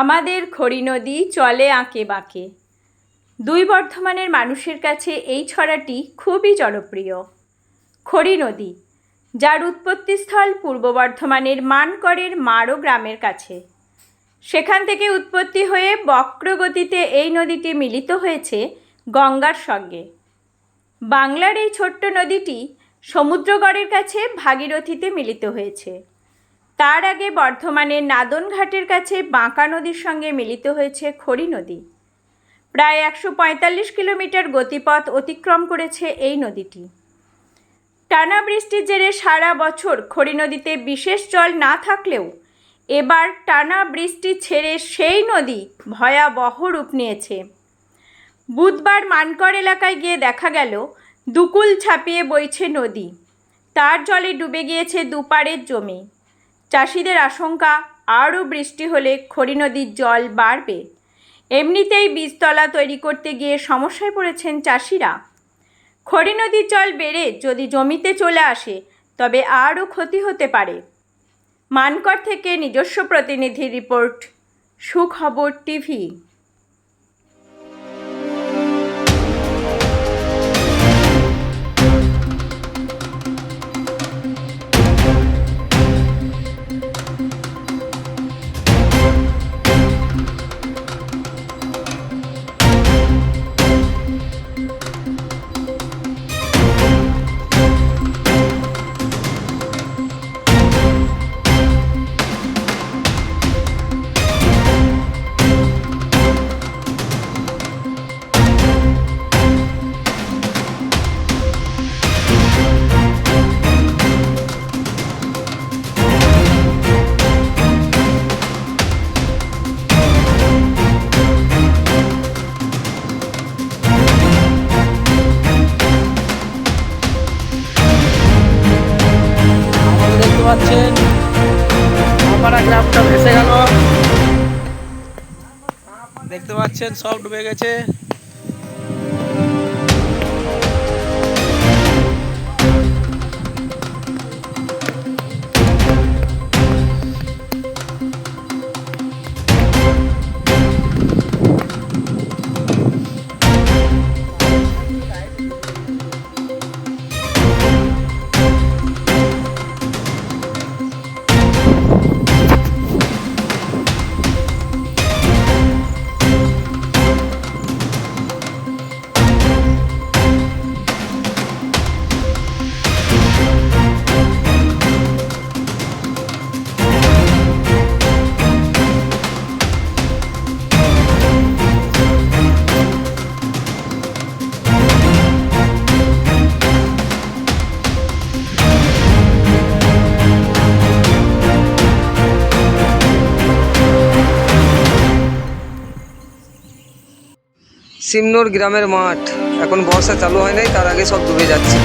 আমাদের খড়ি নদী চলে আঁকে বাঁকে। দুই বর্ধমানের মানুষের কাছে এই ছড়াটি খুবই জনপ্রিয়। খড়ি নদী, যার উৎপত্তিস্থল পূর্ব বর্ধমানের মানকরের মারো গ্রামের কাছে। সেখান থেকে উৎপত্তি হয়ে বক্রগতিতে এই নদীটি মিলিত হয়েছে গঙ্গার সঙ্গে। বাংলার এই ছোট্ট নদীটি সমুদ্রগড়ের কাছে ভাগীরথীতে মিলিত হয়েছে। তার আগে বর্ধমানের নাদনঘাটের কাছে বাঁকা নদীর সঙ্গে মিলিত হয়েছে খড়ি নদী। প্রায় একশো পঁয়তাল্লিশ কিলোমিটার গতিপথ অতিক্রম করেছে এই নদীটি। টানা বৃষ্টির জেরে সারা বছর খড়ি নদীতে বিশেষ জল না থাকলেও এবার টানা বৃষ্টি ছেড়ে সেই নদী ভয়াবহ রূপ নিয়েছে। বুধবার মানকর এলাকায় গিয়ে দেখা গেল, দুকুল ছাপিয়ে বইছে নদী। তার জলে ডুবে গিয়েছে দুপারের জমি। চাষিদের আশঙ্কা, আরও বৃষ্টি হলে খড়ি নদীর জল বাড়বে। এমনিতেই বীজতলা তৈরি করতে গিয়ে সমস্যায় পড়েছেন চাষিরা। খড়ি নদীর জল বেড়ে যদি জমিতে চলে আসে, তবে আরও ক্ষতি হতে পারে। মানকর থেকে নিজস্ব প্রতিনিধি রিপোর্ট, সুখবর টিভি। দেখতে পাচ্ছেন আমারা গ্রামটা ভেসে গেল। দেখতে পাচ্ছেন সব ডুবে গেছে। সিমনোর গ্রামের মাঠ। এখন বর্ষা চালু হয় নাই তার আগে সব ডুবে যাচ্ছে।